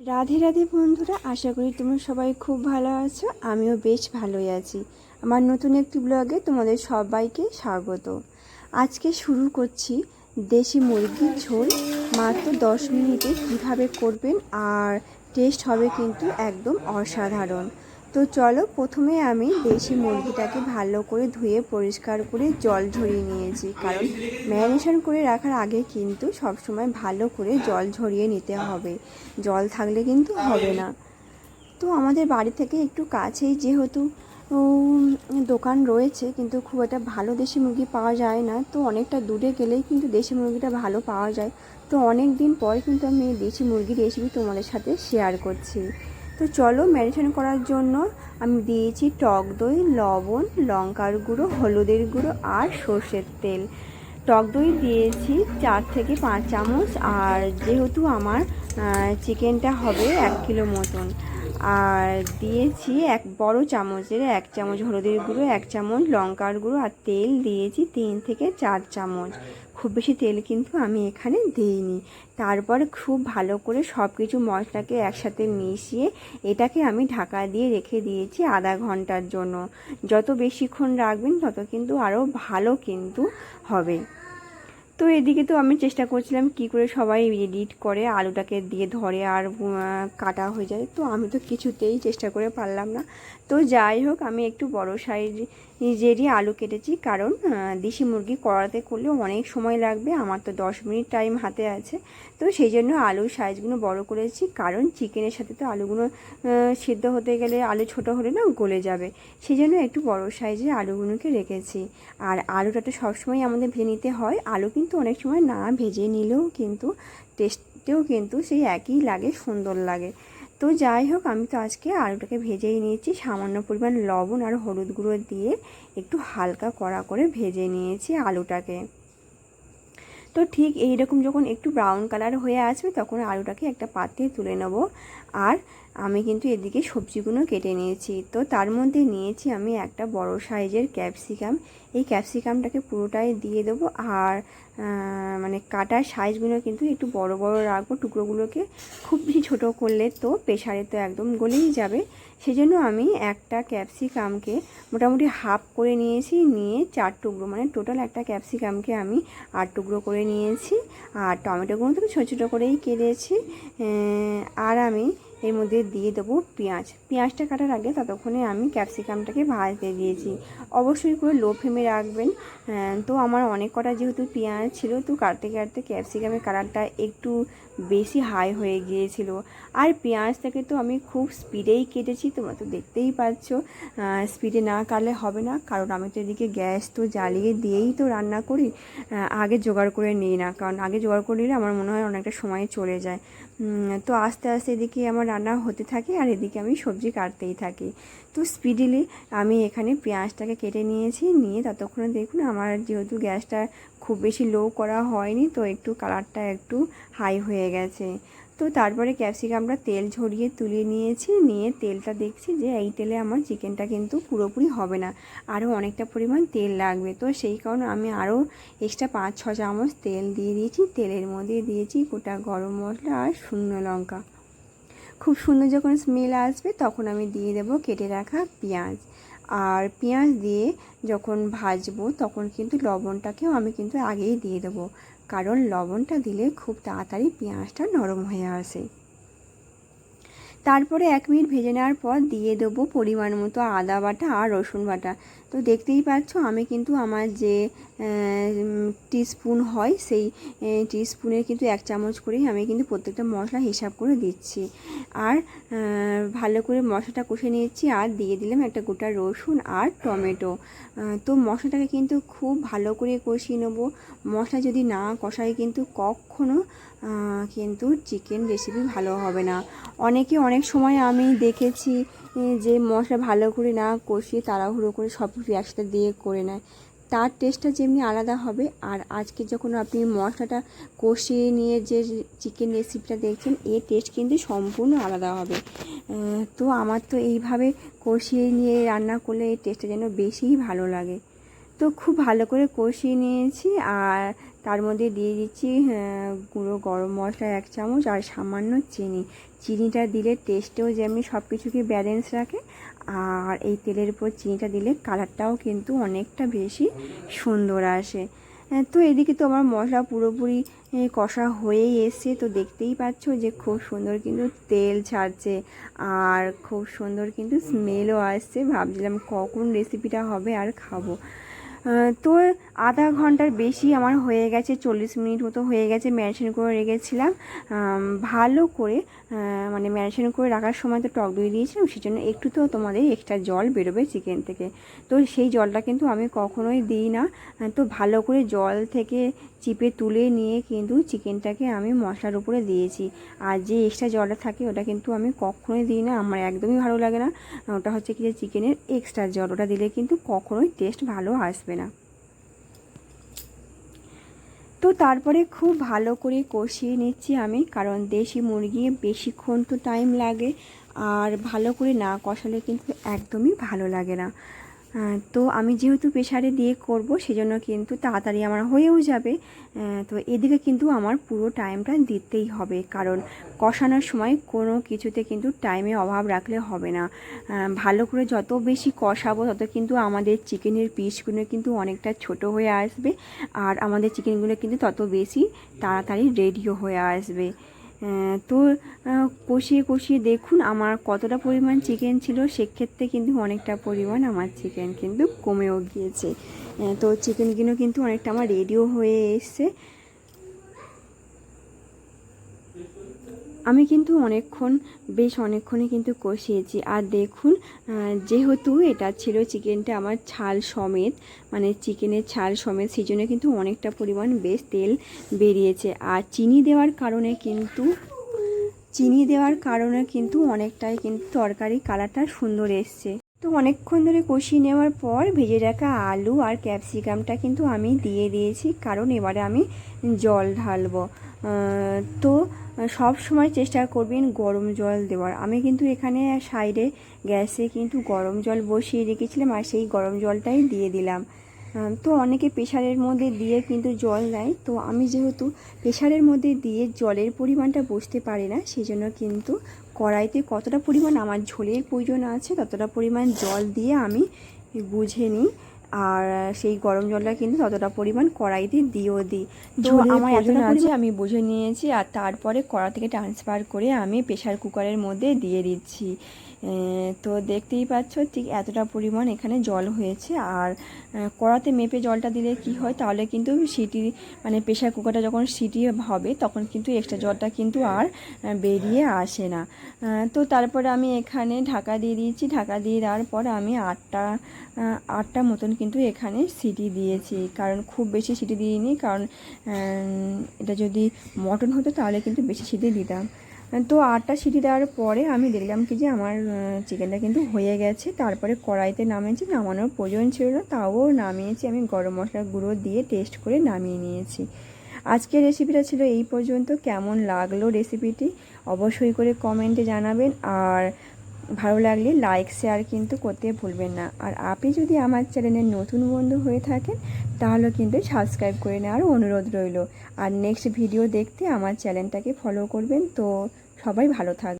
রাধে রাধে বন্ধুরা, আশা করি তোমরা সবাই খুব ভালো আছো। আমিও বেশ ভালোই আছি। আমার নতুন একটি ব্লগে তোমাদের সবাইকে স্বাগত। আজকে শুরু করছি দেশি মুরগির ঝোল। মাত্র দশ মিনিটে কীভাবে করবেন, আর টেস্ট হবে কিন্তু একদম অসাধারণ। তো চলো প্রথমে আমি দেশি মুরগিটাকে ভালো করে ধুয়ে পরিষ্কার করে জল ঝরিয়ে নিয়েছি। কারণ ম্যারিনেশন করে রাখার আগে কিন্তু সবসময় ভালো করে জল ঝরিয়ে নিতে হবে। জল থাকলে কিন্তু হবে না। তো আমাদের বাড়ি থেকে একটু কাছেই যেহেতু দোকান রয়েছে, কিন্তু খুব একটা ভালো দেশি মুরগি পাওয়া যায় না। তো অনেকটা দূরে গেলেই কিন্তু দেশি মুরগিটা ভালো পাওয়া যায়। তো অনেক দিন পর কিন্তু আমি দেশি মুরগির রেসিপি তোমাদের সাথে শেয়ার করছি। তো চলো ম্যারিনেশন করার জন্য আমি দিয়েছি টক দই, লবণ, লঙ্কার গুঁড়ো, হলুদের গুঁড়ো আর সর্ষের তেল। টক দই দিয়েছি চার থেকে পাঁচ চামচ আর যেহেতু আমার চিকেনটা হবে এক কিলো মতন। আর দিয়েছি এক বড় চামচের এক চামচ হলুদের গুঁড়ো, এক চামচ লঙ্কার গুঁড়ো আর তেল দিয়েছি তিন থেকে চার চামচ। খুব বেশি তেল কিন্তু আমি এখানে দিইনি। তারপর খুব ভালো করে সব কিছু মশলাকে একসাথে মিশিয়ে এটাকে আমি ঢাকা দিয়ে রেখে দিয়েছি আধা ঘণ্টার জন্য। যত বেশিক্ষণ রাখবেন তত কিন্তু আরও ভালো কিন্তু হবে। তো এদিকে তো আমি চেষ্টা করছিলাম কি করে সবাই এডিট করে আলুটাকে দিয়ে ধরে আর কাটা হয়ে যায়। তো আমি তো কিছুতেই চেষ্টা করে পারলাম না। তো যাই হোক, আমি একটু বড় সাইজেরই আলু কেটেছি, কারণ দেশি মুরগি কড়াতে করলে অনেক সময় লাগবে, আমার তো দশ মিনিট টাইম হাতে আছে। তো সেই জন্য আলুর সাইজগুলো বড় করেছি, কারণ চিকেনের সাথে তো আলুগুলো সিদ্ধ হতে গেলে আলু ছোট হলে না গলে যাবে। সেই জন্য একটু বড় সাইজে আলুগুলোকে রেখেছি। আর আলুটা তো সবসময় আমাদের ভেজে নিতে হয়, আলু কিন্তু অনেক সময় না ভেজে নিলেও কিন্তু টেস্টেও কিন্তু সেই একই লাগে, সুন্দর লাগে। তো যাই হোক, আমি তো আজকে আলুটাকে ভেজেই নিয়েছি। সামান্য পরিমাণ লবণ আর হলুদ গুঁড়ো দিয়ে একটু হালকা কড়া করে ভেজে নিয়েছি আলুটাকে। তো ঠিক এই রকম যখন একটু ব্রাউন কালার হয়ে আসবে, তখন আলুটাকে একটা পাত্রে তুলে নেব। আর আমি কিন্তু এদিকে সবজিগুলো কেটে নিয়েছি। তো তার মধ্যে নিয়েছি আমি একটা বড় সাইজের ক্যাপসিকাম এই ক্যাপসিকামটাকে পুরোটাই দিয়ে দেবো আর মানে কাটার সাইজগুলো কিন্তু একটু বড় বড় রাখব। টুকরোগুলোকে খুব বেশি ছোটো করলে তো প্রেশারে তো একদম গলেই যাবে। সেজন্য আমি একটা ক্যাপসিকামকে মোটামুটি হাফ করে নিয়েছি, নিয়ে চার টুকরো মানে টোটাল একটা ক্যাপসিকামকে আমি আট টুকরো করে নিয়েছি। আর টমেটোগুলো তো ছোটো ছোটো করেই কেটেছি। আর আমি এর মধ্যে দিয়ে দেবো পেঁয়াজ। পেঁয়াজটা কাটার আগে ততক্ষণে আমি ক্যাপসিকামটাকে ভাজতে দিয়েছি। অবশ্যই করে লো ফ্লেমে রাখবেন। তো আমার অনেক কটা যেহেতু পেঁয়াজ ছিল, তো কাটতে কাটতে ক্যাপসিকামের কালারটা একটু বেশি হাই হয়ে গিয়েছিল। আর পেঁয়াজটাকে তো আমি খুব স্পিডেই কেটেছি, তোমরা তো দেখতেই পাচ্ছ। স্পিডে না কাটলে হবে না, কারণ আমি তো এদিকে গ্যাস তো জ্বালিয়ে দিয়েই তো রান্না করি। আগে জোগাড় করে নিই না, কারণ আগে জোগাড় করে নিলে আমার মনে হয় অনেকটা সময় চলে যায়। তো আস্তে আস্তে এদিকে আমার রান্না হতে থাকে আর এদিকে আমি সবজি কাটতেই থাকি। তো স্পিডিলি আমি এখানে পেঁয়াজটাকে কেটে নিয়েছি, নিয়ে ততক্ষণে দেখুন আমার যেহেতু গ্যাসটা খুব বেশি লো করা হয়নি, তো একটু কালারটা একটু হাই হয়ে গেছে। তো তারপরে ক্যাপসিকামটা তেল ঝরিয়ে তুলে নিয়েছি, নিয়ে তেলটা দেখছি যে এই তেলে আমার চিকেনটা কিন্তু পুরোপুরি হবে না। আরও অনেকটা পরিমাণ তেল লাগবে। তো সেই কারণে আমি আরও এক্সট্রা পাঁচ, ছ চামচ তেল দিয়ে দিয়েছি। তেলের মধ্যে দিয়েছি গোটা গরম মশলা আর শুকনো লঙ্কা। খুব সুন্দর যখন স্মেল আসবে তখন আমি দিয়ে দেবো কেটে রাখা পেঁয়াজ। আর পেঁয়াজ দিয়ে যখন ভাজবো তখন কিন্তু লবণটাকেও আমি কিন্তু আগেই দিয়ে দেবো। কারণ লবণটা দিলে খুব তাড়াতাড়ি পেঁয়াজটা নরম হয়ে আসে। তারপরে এক মিনিট ভেজে নেওয়ার পর দিয়ে দেবো পরিমাণ মতো আদা বাটা আর রসুন বাটা। তো দেখতেই পাচ্ছ, আমি কিন্তু আমার যে টিস্পুন হয়, সেই টিস্পুনের কিন্তু এক চামচ করেই আমি কিন্তু প্রত্যেকটা মশলা হিসাব করে দিচ্ছি। আর ভালো করে মশলাটা কষে নিয়েছি, আর দিয়ে দিলাম একটা গোটা রসুন আর টমেটো। তো মশলাটাকে কিন্তু খুব ভালো করে কষিয়ে নেব। মশলা যদি না কষাই কিন্তু কখনো কিন্তু চিকেন রেসিপি ভালো হবে না। অনেকে অনেক সময় আমি দেখেছি যে মশলা ভালো করে না কষিয়ে তাড়াহুড়ো করে সব কিছু একসাথে দিয়ে করে নেয়। তার টেস্টটা যেমনি আলাদা হবে, আর আজকে যখন আপনি মশলাটা কষিয়ে নিয়ে যে চিকেন রেসিপিটা দেখছেন, এর টেস্ট কিন্তু সম্পূর্ণ আলাদা হবে। তো আমার তো এইভাবে কষিয়ে নিয়ে রান্না করলে এই টেস্টটা যেন বেশিই ভালো লাগে। তো খুব ভালো করে কষিয়ে নিয়েছি, আর তার মধ্যে দিয়ে দিচ্ছি গুঁড়ো গরম মশলা এক চামচ আর সামান্য চিনি। চিনিটা দিলে টেস্টেও যেমনি সব কিছুকে ব্যালেন্স রাখে, আর এই তেলের উপর চিনিটা দিলে কালারটাও কিন্তু অনেকটা বেশি সুন্দর আসে। তো এদিকে তো আমার মশলা পুরোপুরি কষা হয়েই এসছে। তো দেখতেই পাচ্ছ যে খুব সুন্দর কিন্তু তেল ছাড়ছে, আর খুব সুন্দর কিন্তু স্মেলও আসছে। ভাবছিলাম কখন রেসিপিটা হবে আর খাব। তো আধা ঘণ্টার বেশি আমার হয়ে গেছে, চল্লিশ মিনিট মতো হয়ে গেছে ম্যারিনেশন করে রেখেছিলাম। ভালো করে মানে ম্যারিনেশন করে রাখার সময় তো টক দই দিয়েছিলাম সেই জন্য একটু তো তোমাদের এক্সট্রা জল বেরোবে চিকেন থেকে। তো সেই জলটা কিন্তু আমি কখনোই দিই না। তো ভালো করে জল থেকে চিপে তুলে নিয়ে কিন্তু চিকেনটাকে আমি মশলার উপরে দিয়েছি। আর যে এক্সট্রা জলটা থাকে ওটা কিন্তু আমি কখনোই দিই না, আমার একদমই ভালো লাগে না। ওটা হচ্ছে কি যে চিকেনের এক্সট্রা জল, ওটা দিলে কিন্তু কখনোই টেস্ট ভালো আসবে না। তো তারপরে খুব ভালো করে কষিয়ে নিচ্ছি আমি, কারণ দেশি মুরগি বেশিক্ষণ তো টাইম লাগে, আর ভালো করে না কষালে কিন্তু একদমই ভালো লাগে না। তো আমি যেহেতু প্রেশারে দিয়ে করব, সেজন্য কিন্তু তাড়াতাড়ি আমার হয়েও যাবে। তো এদিকে কিন্তু আমার পুরো টাইমটা দিতেই হবে, কারণ কষানোর সময় কোনো কিছুতে কিন্তু টাইমে অভাব রাখলে হবে না। ভালো করে যত বেশি কষাবো, তত কিন্তু আমাদের চিকেনের পিসগুলো কিন্তু অনেকটা ছোট হয়ে আসবে, আর আমাদের চিকেনগুলো কিন্তু তত বেশি তাড়াতাড়ি রেডিও হয়ে আসবে। তো কষিয়ে কষিয়ে দেখুন আমার কতটা পরিমাণ চিকেন ছিল, সেক্ষেত্রে কিন্তু অনেকটা পরিমাণ আমার চিকেন কিন্তু কমেও গিয়েছে। তো চিকেনগুলো কিন্তু অনেকটা আমার রেডিও হয়ে এসছে। আমি কিন্তু অনেকক্ষণ, বেশ অনেকক্ষণই কিন্তু কষিয়েছি। আর দেখুন যেহেতু এটা ছিল চিকেনটা আমার ছাল সমেত মানে চিকেনের ছাল সমেত, সেই জন্য কিন্তু অনেকটা পরিমাণ বেশ তেল বেরিয়েছে। আর চিনি দেওয়ার কারণে কিন্তু, চিনি দেওয়ার কারণে কিন্তু অনেকটাই কিন্তু তরকারি কালারটা সুন্দর এসছে। তো অনেকক্ষণ ধরে কষিয়ে নেওয়ার পর ভেজে রাখা আলু আর ক্যাপসিকামটা কিন্তু আমি দিয়ে দিয়েছি, কারণ এবারে আমি জল ঢালবো। তো সব সময় চেষ্টা করবেন গরম জল দেওয়ার। আমি কিন্তু এখানে সাইডে গ্যাসে কিন্তু গরম জল বসিয়ে রেখেছিলাম আর সেই গরম জলটাই দিয়ে দিলাম। তো অনেকে প্রেশারের মধ্যে দিয়ে কিন্তু জল দেয় তো আমি যেহেতু প্রেশারের মধ্যে দিয়ে জলের পরিমাণটা বুঝতে পারি না সেই জন্য কিন্তু কড়াইতে কতটা পরিমাণ আমার ঝোলের প্রয়োজন আছে, ততটা পরিমাণ জল দিয়ে আমি বুঝে নিই। আর সেই গরম জলটা কিন্তু ততটা পরিমাণ কড়াইতে দিয়েও দিই। তো আমার এতটা আছে আমি বুঝে নিয়েছি আর তারপরে কড়া থেকে ট্রান্সফার করে আমি প্রেশার কুকারের মধ্যে দিয়ে দিচ্ছি। তো দেখতেই পাচ্ছ ঠিক এতটা পরিমাণ এখানে জল হয়েছে। আর কড়াতে মেপে জলটা দিলে কি হয় তাহলে কিন্তু সিটি মানে প্রেশার কুকারটা যখন সিটি হবে তখন কিন্তু এক্সট্রা জলটা কিন্তু আর বেরিয়ে আসে না। তো তারপরে আমি এখানে ঢাকা দিয়ে দিয়েছি। ঢাকা দিয়ে দেওয়ার পর আমি আটটা আটটা মতন কিন্তু এখানে সিটি দিয়েছি। কারণ খুব বেশি সিটি দিইনি, কারণ এটা যদি মটন হতো তাহলে কিন্তু বেশি সিটি দিতাম। তো আটটা সিটি দেওয়ার পরে আমি দেখলাম কি যে আমার চিকেনটা কিন্তু হয়ে গেছে। তারপরে কড়াইতে নামিয়েছি, নামানোর প্রয়োজন ছিল না, তাও নামিয়েছি। আমি গরম মশলার গুঁড়ো দিয়ে টেস্ট করে নামিয়ে নিয়েছি। আজকের রেসিপিটা ছিল এই পর্যন্ত। কেমন লাগল রেসিপিটি অবশ্যই করে কমেন্টে জানাবেন। আর ভালো লাগলে লাইক শেয়ার কিন্তু করতে ভুলবেন না। আর আপনি যদি আমার চ্যানেলের নতুন বন্ধু হয়ে থাকেন, তাহলে কিন্তু সাবস্ক্রাইব করে নেওয়ার অনুরোধ রইল। আর নেক্সট ভিডিও দেখতে আমার চ্যানেলটাকে ফলো করবেন। তো সবাই ভালো থাকবে